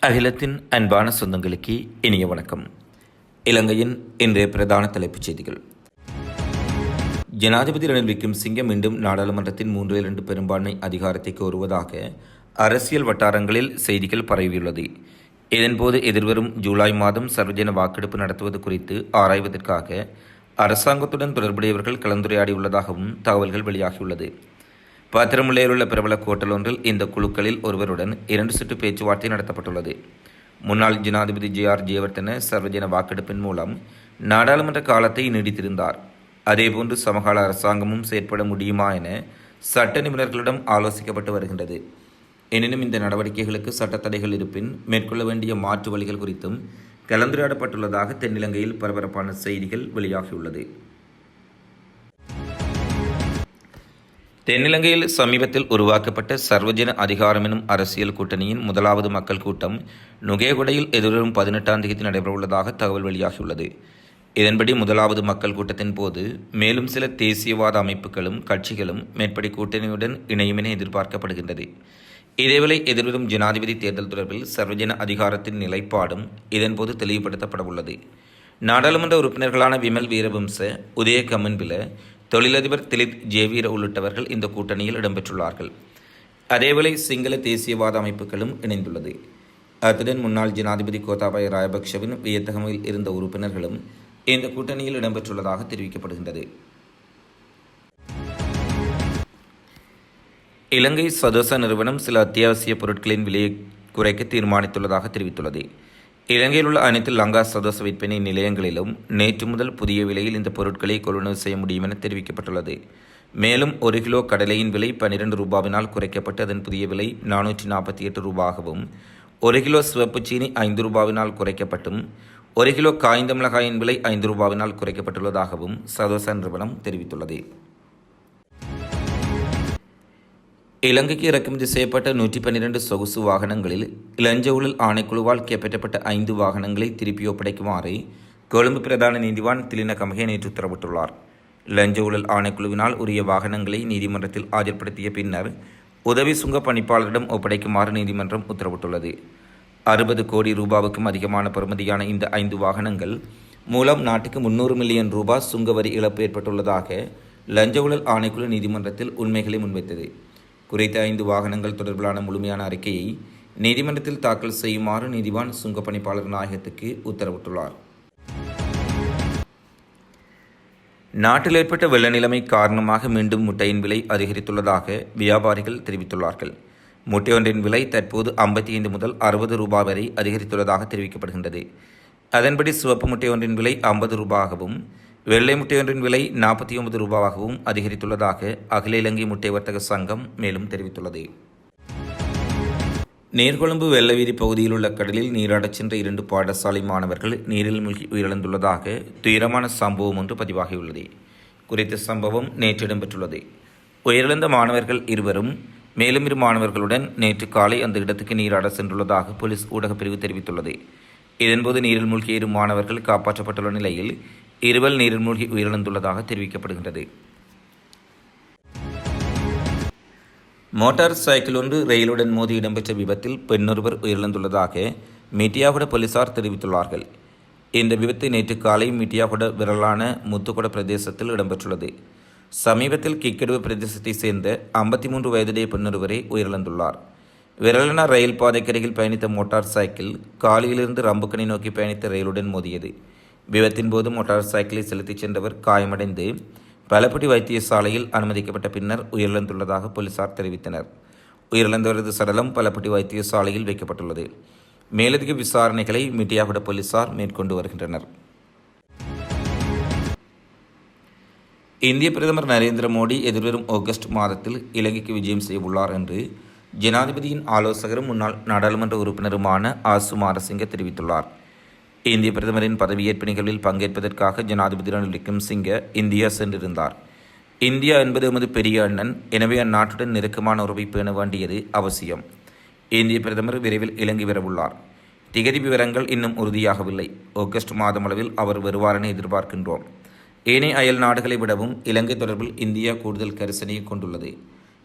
அகிலத்தின் அன்பான சொந்தங்களுக்கு இனிய வணக்கம். இலங்கையின் இன்றைய பிரதான தலைப்புச் செய்திகள். ஜனாதிபதி ரணில் சிங்கம் மீண்டும் நாடாளுமன்றத்தின் மூன்றில் இரண்டு பெரும்பான்மை அதிகாரத்தை கோருவதாக அரசியல் வட்டாரங்களில் செய்திகள் பரவியுள்ளது. இதன்போது எதிர்வரும் ஜூலை மாதம் சர்வஜன வாக்கெடுப்பு நடத்துவது குறித்து ஆராய்வதற்காக அரசாங்கத்துடன் தொடர்புடையவர்கள் கலந்துரையாடியுள்ளதாகவும் தகவல்கள் வெளியாகியுள்ளது. பாத்திரமுல்லையில் உள்ள பிரபல கோட்டல் ஒன்றில் இந்த குழுக்களில் ஒருவருடன் இரண்டு சுற்று பேச்சுவார்த்தை நடத்தப்பட்டுள்ளது. முன்னாள் ஜனாதிபதி ஜே ஆர் ஜெயவர்தன சர்வஜன வாக்கெடுப்பின் மூலம் நாடாளுமன்ற காலத்தை நீடித்திருந்தார். அதேபோன்று சமகால அரசாங்கமும் செயற்பட முடியுமா என சட்ட நிபுணர்களிடம் ஆலோசிக்கப்பட்டு வருகின்றது. எனினும் இந்த நடவடிக்கைகளுக்கு சட்டத்தடைகள் இருப்பின் மேற்கொள்ள வேண்டிய மாற்று வழிகள் குறித்தும் கலந்துரையாடப்பட்டுள்ளதாக தென்னிலங்கையில் பரபரப்பான செய்திகள் வெளியாகியுள்ளது. தென்னிலங்கையில் சமீபத்தில் உருவாக்கப்பட்ட சர்வஜன அதிகாரம் எனும் அரசியல் கூட்டணியின் முதலாவது மக்கள் கூட்டம் நுகேகுடையில் எதிர்வரும் பதினெட்டாம் தேதி நடைபெறவுள்ளதாக தகவல் வெளியாகியுள்ளது. இதன்படி முதலாவது மக்கள் கூட்டத்தின் போது மேலும் சில தேசியவாத அமைப்புகளும் கட்சிகளும் மேற்படி கூட்டணியுடன் இணையும் என எதிர்பார்க்கப்படுகின்றது. இதேவேளை எதிர்வரும் ஜனாதிபதி தேர்தல் தொடர்பில் சர்வஜன அதிகாரத்தின் நிலைப்பாடும் இதன்போது தெளிவுபடுத்தப்படவுள்ளது. நாடாளுமன்ற உறுப்பினர்களான விமல் வீரவம்ச உதய கமன்பில தொழிலதிபர் திலித் ஜேவீர உள்ளிட்டவர்கள் இந்த கூட்டணியில் இடம்பெற்றுள்ளார்கள். அதேவேளை சிங்கள தேசியவாத அமைப்புகளும் இணைந்துள்ளது. அத்துடன் முன்னாள் ஜனாதிபதி கோத்தாபாய ராயபக்ஷவின் வியத்தகமையில் இருந்த உறுப்பினர்களும் இந்த கூட்டணியில் இடம்பெற்றுள்ளதாக தெரிவிக்கப்படுகின்றது. இலங்கை சதோச நிறுவனம் சில அத்தியாவசிய பொருட்களின் விலையை குறைக்க தீர்மானித்துள்ளதாக தெரிவித்துள்ளது. இலங்கையில் உள்ள அனைத்து லங்கா சதோச விற்பனை நிலையங்களிலும் நேற்று முதல் புதிய விலையில் இந்த பொருட்களை கொள்வனவு செய்ய முடியும் என தெரிவிக்கப்பட்டுள்ளது. மேலும் ஒரு கிலோ கடலையின் விலை பன்னிரண்டு ரூபாவினால் குறைக்கப்பட்டு அதன் புதிய விலை நானூற்றி நாற்பத்தி எட்டு ரூபாகவும் ஒரு கிலோ சிவப்பு சீனி ஐந்து ரூபாவினால் குறைக்கப்பட்டும் ஒரு கிலோ காய்ந்த மிளகாயின் விலை ஐந்து ரூபாவினால் குறைக்கப்பட்டுள்ளதாகவும் சதோச நிறுவனம் தெரிவித்துள்ளது. இலங்கைக்கு இறக்குமதி செய்யப்பட்ட நூற்றி பன்னிரண்டு சொகுசு வாகனங்களில் இளஞ்ச ஊழல் ஆணைக்குழுவால் கைப்பற்றப்பட்ட ஐந்து வாகனங்களை திருப்பி ஒப்படைக்குமாறு கொழும்பு பிரதான நீதிவான் திலின கமகே நேற்று உத்தரவிட்டுள்ளார். லஞ்ச ஊழல் ஆணைக்குழுவினால் உரிய வாகனங்களை நீதிமன்றத்தில் ஆஜர்படுத்திய பின்னர் உதவி சுங்க பணிப்பாளரிடம் ஒப்படைக்குமாறு நீதிமன்றம் உத்தரவிட்டுள்ளது. அறுபது கோடி ரூபாவுக்கும் அதிகமான பெறுமதியான இந்த ஐந்து வாகனங்கள் மூலம் நாட்டுக்கு முன்னூறு மில்லியன் ரூபாய் சுங்க வரி இழப்பு ஏற்பட்டுள்ளதாக லஞ்ச ஊழல் ஆணைக்குழு நீதிமன்றத்தில் உண்மைகளை முன்வைத்தது. குறித்த ஐந்து வாகனங்கள் தொடர்பிலான முழுமையான அறிக்கையை நீதிமன்றத்தில் தாக்கல் செய்யுமாறு நீதிவான் சுங்க பணிப்பாளர் நாயகத்துக்கு உத்தரவிட்டுள்ளார். நாட்டில் ஏற்பட்ட வெள்ள நிலைமை காரணமாக மீண்டும் முட்டையின் விலை அதிகரித்துள்ளதாக வியாபாரிகள் தெரிவித்துள்ளார்கள். முட்டை ஒன்றின் விலை தற்போது ஐம்பத்தி ஐந்து முதல் அறுபது ரூபாய் வரை அதிகரித்துள்ளதாக தெரிவிக்கப்படுகின்றது. அதன்படி சிவப்பு முட்டை ஒன்றின் விலை ஐம்பது ரூபாகவும் வெள்ளை முட்டை ஒன்றின் விலை நாற்பத்தி ஒன்பது ரூபாவாகவும் அதிகரித்துள்ளதாக அகில இலங்கை முட்டை வர்த்தக சங்கம் மேலும் தெரிவித்துள்ளது. நீர்கொழும்பு வெள்ளவீதி பகுதியில் உள்ள கடலில் நீராடச் சென்ற இரண்டு பாடசாலை மாணவர்கள் நீரில் மூழ்கி உயிரிழந்துள்ளதாக துயரமான சம்பவம் ஒன்று பதிவாகியுள்ளது. குறித்த சம்பவம் நேற்று இடம்பெற்றுள்ளது. உயிரிழந்த மாணவர்கள் இருவரும் மேலும் இரு மாணவர்களுடன் நேற்று காலை அந்த இடத்துக்கு நீராட சென்றுள்ளதாக போலீஸ் ஊடகப்பிரிவு தெரிவித்துள்ளது. இதன்போது நீரில் மூழ்கிய இரு மாணவர்கள் காப்பாற்றப்பட்டுள்ள நிலையில் இருவல் நீரில் மூழ்கி உயிரிழந்துள்ளதாக தெரிவிக்கப்படுகின்றது. மோட்டார் சைக்கிள் ஒன்று ரயிலுடன் மோதி இடம்பெற்ற விபத்தில் பெண்ணொருவர் உயிரிழந்துள்ளதாக மீட்டியாகுட போலீசார் தெரிவித்துள்ளார்கள். இந்த விபத்து நேற்று காலை மீட்டியாகுட விரலான முத்துக்குட பிரதேசத்தில் இடம்பெற்றுள்ளது. சமீபத்தில் கிக்கெடுவு பிரதேசத்தை சேர்ந்த ஐம்பத்தி மூன்று வயதுடைய பெண்ணொருவரை உயிரிழந்துள்ளார். விரலன ரயில் பாதைக்கரையில் பயணித்த மோட்டார் சைக்கிள் காலியிலிருந்து ரம்புக்கணி நோக்கி பயணித்த ரயிலுடன் மோதியது. விபத்தின் போது மோட்டார் சைக்கிளை செலுத்திச் சென்றவர் காயமடைந்து பலப்பட்டி வைத்தியசாலையில் அனுமதிக்கப்பட்ட பின்னர் உயிரிழந்துள்ளதாக போலீசார் தெரிவித்தனர். உயிரிழந்தவரது சடலம் பலப்பட்டி வைத்தியசாலையில் வைக்கப்பட்டுள்ளது. மேலதிக விசாரணைகளை மீட்டியாகுட போலீசார் மேற்கொண்டு வருகின்றனர். இந்திய பிரதமர் நரேந்திர மோடி எதிர்வரும் ஆகஸ்ட் மாதத்தில் இலங்கைக்கு விஜயம் செய்யவுள்ளார் என்று ஜனாதிபதியின் ஆலோசகரும் முன்னாள் நாடாளுமன்ற உறுப்பினருமான ஆசு மாரசிங்க தெரிவித்துள்ளார். இந்திய பிரதமரின் பதவியேற்பு நிகழ்வில் பங்கேற்பதற்காக ஜனாதிபதி ரணில் விக்ரம்சிங்க இந்தியா சென்றிருந்தார். இந்தியா என்பது எமது பெரிய அண்ணன். எனவே அந்நாட்டுடன் நெருக்கமான உறவை பேண வேண்டியது அவசியம். இந்திய பிரதமர் விரைவில் இலங்கை வரவுள்ளார் திகதி விவரங்கள் இன்னும் உறுதியாகவில்லை. ஆகஸ்ட் மாதம் அளவில் அவர் வருவார் என எதிர்பார்க்கின்றோம். ஏனைய அயல் நாடுகளை விடவும் இலங்கை தொடர்பில் இந்தியா கூடுதல் கரிசனையை கொண்டுள்ளது.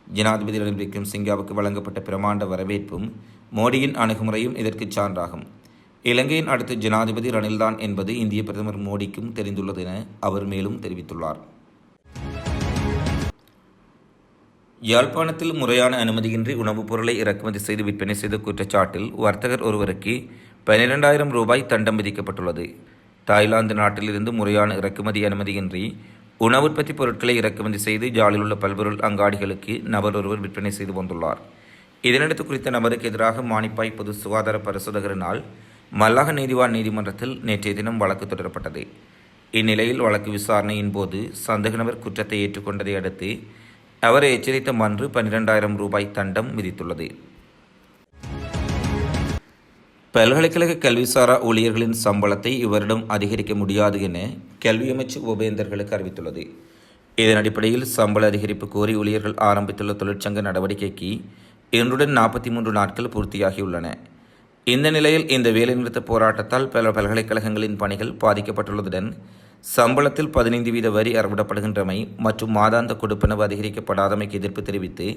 ஜனாதிபதி ரணில் விக்ரம்சிங்காவுக்கு வழங்கப்பட்ட பிரமாண்ட வரவேற்பும் மோடியின் அணுகுமுறையும் இதற்கு சான்றாகும். இலங்கையின் அடுத்த ஜனாதிபதி ரணில்தான் என்பது இந்திய பிரதமர் மோடிக்கும் தெரிந்துள்ளது என அவர் மேலும் தெரிவித்துள்ளார். யாழ்ப்பாணத்தில் முறையான அனுமதியின்றி உணவுப் பொருளை இறக்குமதி செய்து விற்பனை செய்த குற்றச்சாட்டில் வர்த்தகர் ஒருவருக்கு பனிரெண்டாயிரம் ரூபாய் தண்டம் விதிக்கப்பட்டுள்ளது. தாய்லாந்து நாட்டிலிருந்து முறையான இறக்குமதி அனுமதியின்றி உணவு உற்பத்தி பொருட்களை இறக்குமதி செய்து ஜாலில் உள்ள பல்பொருள் அங்காடிகளுக்கு நபர் ஒருவர் விற்பனை செய்து வந்துள்ளார். இதனடுத்து குறித்த நபருக்கு எதிராக மானிப்பாய் பொது சுகாதார பரிசோதகரினால் மல்லாக நீதிவான் நீதிமன்றத்தில் நேற்றைய தினம் வழக்கு தொடரப்பட்டது. இந்நிலையில் வழக்கு விசாரணையின் போது சந்தேக நபர் குற்றத்தை ஏற்றுக்கொண்டதை அடுத்து அவரை எச்சரித்த மன்று பன்னிரெண்டாயிரம் ரூபாய் தண்டம் விதித்துள்ளது. பல்கலைக்கழக கல்விசாரா ஊழியர்களின் சம்பளத்தை இவரிடம் அதிகரிக்க முடியாது என கல்வி அமைச்சு உபேந்தர்களுக்கு அறிவித்துள்ளது. இதன் அடிப்படையில் சம்பள அதிகரிப்பு கோரி ஊழியர்கள் ஆரம்பித்துள்ள தொழிற்சங்க நடவடிக்கைக்கு இன்றுடன் நாற்பத்தி மூன்று நாட்கள் பூர்த்தியாகியுள்ளன. இந்த நிலையில் இந்த வேலைநிறுத்த போராட்டத்தால் பல பல்கலைக்கழகங்களின் பணிகள் பாதிக்கப்பட்டுள்ளதுடன் சம்பளத்தில் பதினைந்து வீத வரி அறவிடப்படுகின்றமை மற்றும் மாதாந்த கொடுப்பனவு அதிகரிக்கப்படாதமைக்கு எதிர்ப்பு தெரிவித்து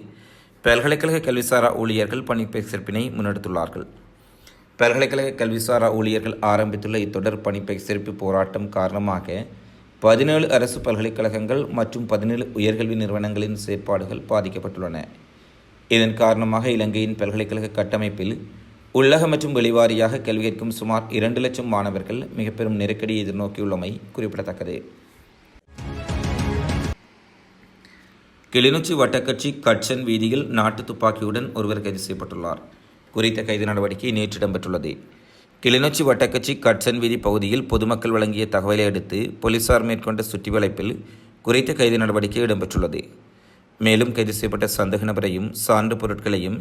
பல்கலைக்கழக கல்விசாரா ஊழியர்கள் பணிப்பெயர்ப்பினை முன்னெடுத்துள்ளார்கள். பல்கலைக்கழக கல்விசாரா ஊழியர்கள் ஆரம்பித்துள்ள இத்தொடர் பணிப்பெயர்ப்பு போராட்டம் காரணமாக பதினேழு அரசு பல்கலைக்கழகங்கள் மற்றும் பதினேழு உயர்கல்வி நிறுவனங்களின் செயற்பாடுகள் பாதிக்கப்பட்டுள்ளன. இதன் காரணமாக இலங்கையின் பல்கலைக்கழக கட்டமைப்பில் உள்ளக மற்றும் வெளிவாரியாக கேள்வி கேட்கும் சுமார் இரண்டு லட்சம் மாணவர்கள் மிக பெரும் நெருக்கடியை எதிர்நோக்கியுள்ளமை குறிப்பிடத்தக்கது. கிளிநொச்சி வட்டக்கட்சி கட்சன் வீதியில் நாட்டு துப்பாக்கியுடன் ஒருவர் கைது செய்யப்பட்டுள்ளார். குறித்த கைது நடவடிக்கை நேற்று இடம்பெற்றுள்ளது. கிளிநொச்சி வட்டக்கட்சி கட்சன் வீதி பகுதியில் பொதுமக்கள் வழங்கிய தகவலை அடுத்து போலீசார் மேற்கொண்ட சுற்றிவளைப்பில் குறித்த கைது நடவடிக்கை இடம்பெற்றுள்ளது. மேலும் கைது செய்யப்பட்ட சந்தேக நபரையும் சான்று பொருட்களையும்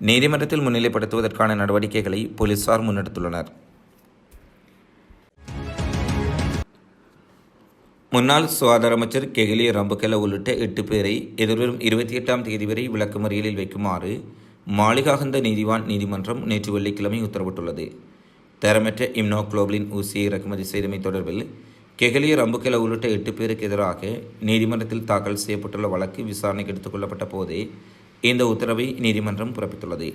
நீதிமன்றத்தில் முன்னிலைப்படுத்துவதற்கான நடவடிக்கைகளை போலீசார் முன்னெடுத்துள்ளனர். முன்னாள் சுகாதார அமைச்சர் கெகிலிய ரம்புகெல உள்ளிட்ட எட்டு பேரை எதிர்வரும் இருபத்தி எட்டாம் தேதி வரை விளக்குமறியலில் வைக்குமாறு மாளிகாகந்த நீதிவான் நீதிமன்றம் நேற்று வெள்ளிக்கிழமை உத்தரவிட்டுள்ளது. தரமற்ற இம்னோக்ளோபிளின் ஊசியை இறக்குமதி செய்தமை தொடர்பில் கெகலிய ரம்புகெல உள்ளிட்ட எட்டு பேருக்கு எதிராக நீதிமன்றத்தில் தாக்கல் செய்யப்பட்டுள்ள வழக்கு விசாரணைக்கு எடுத்துக் கொள்ளப்பட்ட போதே இந்த உத்தரவை நீதிமன்றம் பிறப்பித்துள்ளது.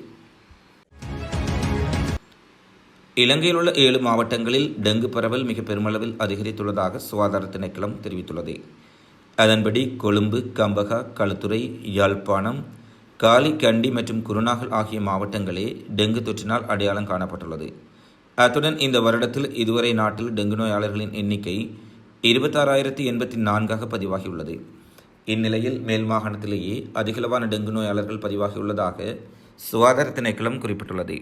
இலங்கையில் உள்ள ஏழு மாவட்டங்களில் டெங்கு பரவல் மிக பெருமளவில் அதிகரித்துள்ளதாக சுகாதார திணைக்களம் தெரிவித்துள்ளது. அதன்படி கொழும்பு கம்பகா களுத்துறை யாழ்ப்பாணம் காலி கண்டி மற்றும் குருநாகல் ஆகிய மாவட்டங்களே டெங்கு தொற்றினால் அடையாளம் காணப்பட்டுள்ளது. அத்துடன் இந்த வருடத்தில் இதுவரை நாட்டில் டெங்கு நோயாளர்களின் எண்ணிக்கை இருபத்தாறாயிரத்தி எண்பத்தி நான்காக பதிவாகியுள்ளது. இந்நிலையில் மேல் மாகாணத்திலேயே அதிகளவான டெங்கு நோயாளர்கள் பதிவாகியுள்ளதாக சுகாதார திணைக்களம் குறிப்பிட்டுள்ளது.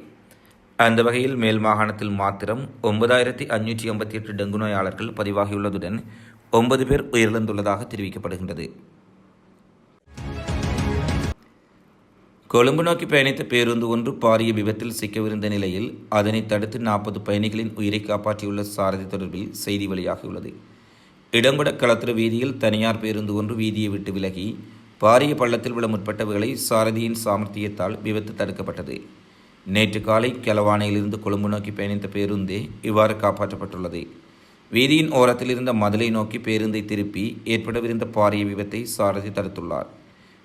அந்த வகையில் மேல் மாகாணத்தில் மாத்திரம் ஒன்பதாயிரத்தி அஞ்சூற்றி ஐம்பத்தி எட்டு டெங்கு நோயாளர்கள் பதிவாகியுள்ளதுடன் ஒன்பது பேர் உயிரிழந்துள்ளதாக தெரிவிக்கப்படுகின்றது. கொழும்பு நோக்கி பயணித்த பேருந்து ஒன்று பாரிய விபத்தில் சிக்கவிருந்த நிலையில் அதனை தடுத்து நாற்பது பயணிகளின் உயிரை காப்பாற்றியுள்ள சாரதி தொடர்பில் செய்தி வெளியாகியுள்ளது. இடம்பட களத்திர வீதியில் தனியார் பேருந்து ஒன்று வீதியை விட்டு விலகி பாரிய பள்ளத்தில் விட முற்பட்டவர்களை சாரதியின் சாமர்த்தியத்தால் விபத்து தடுக்கப்பட்டது. நேற்று காலை கெலவானையிலிருந்து கொழும்பு நோக்கி பயணித்த பேருந்தே இவ்வாறு காப்பாற்றப்பட்டுள்ளது. வீதியின் ஓரத்தில் இருந்த மதுளை நோக்கி பேருந்தை திருப்பி ஏற்படவிருந்த பாரிய விபத்தை சாரதி தடுத்துள்ளார்.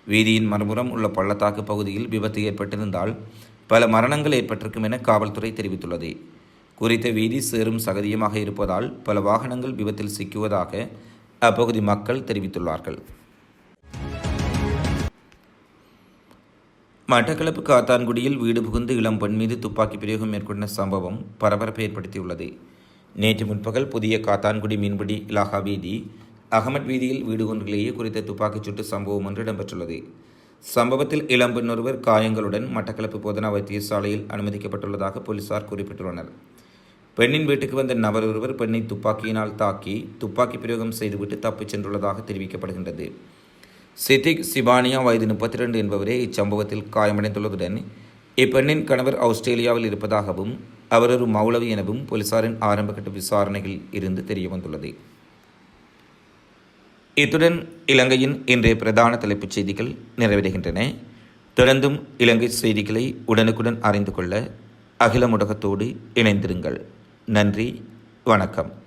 வீதியின் மறுபுறம் உள்ள பள்ளத்தாக்கு பகுதியில் விபத்து ஏற்பட்டிருந்தால் பல மரணங்கள் ஏற்பட்டிருக்கும் என காவல்துறை தெரிவித்துள்ளது. குறித்த வீதி சேரும் சகதியமாக இருப்பதால் பல வாகனங்கள் விபத்தில் சிக்குவதாக அப்பகுதி மக்கள் தெரிவித்துள்ளார்கள். மட்டக்களப்பு காத்தான்குடியில் வீடு புகுந்து இளம் பெண் மீது துப்பாக்கி பிரயோகம் மேற்கொண்ட சம்பவம் பரபரப்பை ஏற்படுத்தியுள்ளது. நேற்று முற்பகல் புதிய காத்தான்குடி மீன்பிடி இலாகா வீதி அகமட் வீதியில் வீடு ஒன்றிலேயே குறித்த துப்பாக்கிச் சூட்டு சம்பவம் ஒன்று இடம்பெற்றுள்ளது. சம்பவத்தில் இளம்பெண் ஒருவர் காயங்களுடன் மட்டக்களப்பு போதனா வைத்தியசாலையில் அனுமதிக்கப்பட்டுள்ளதாக போலீசார் குறிப்பிட்டுள்ளனர். பெண்ணின் வீட்டுக்கு வந்த நபர் ஒருவர் பெண்ணை துப்பாக்கியினால் தாக்கி துப்பாக்கி பிரயோகம் செய்துவிட்டு தப்பிச் சென்றுள்ளதாக தெரிவிக்கப்படுகின்றது. சிதிக் சிபானியா வயது முப்பத்தி ரெண்டு என்பவரே இச்சம்பவத்தில் காயமடைந்துள்ளதுடன் இப்பெண்ணின் கணவர் ஆஸ்திரேலியாவில் இருப்பதாகவும் அவர் ஒரு மௌலவி எனவும் போலீசாரின் ஆரம்பகட்ட விசாரணைகளில் இருந்து தெரியவந்துள்ளது. இத்துடன் இலங்கையின் இன்றைய பிரதான தலைப்புச் செய்திகள் நிறைவடைகின்றன. தொடர்ந்தும் இலங்கை செய்திகளை உடனுக்குடன் அறிந்து கொள்ள அகில முடகத்தோடு இணைந்திருங்கள். நன்றி வணக்கம்.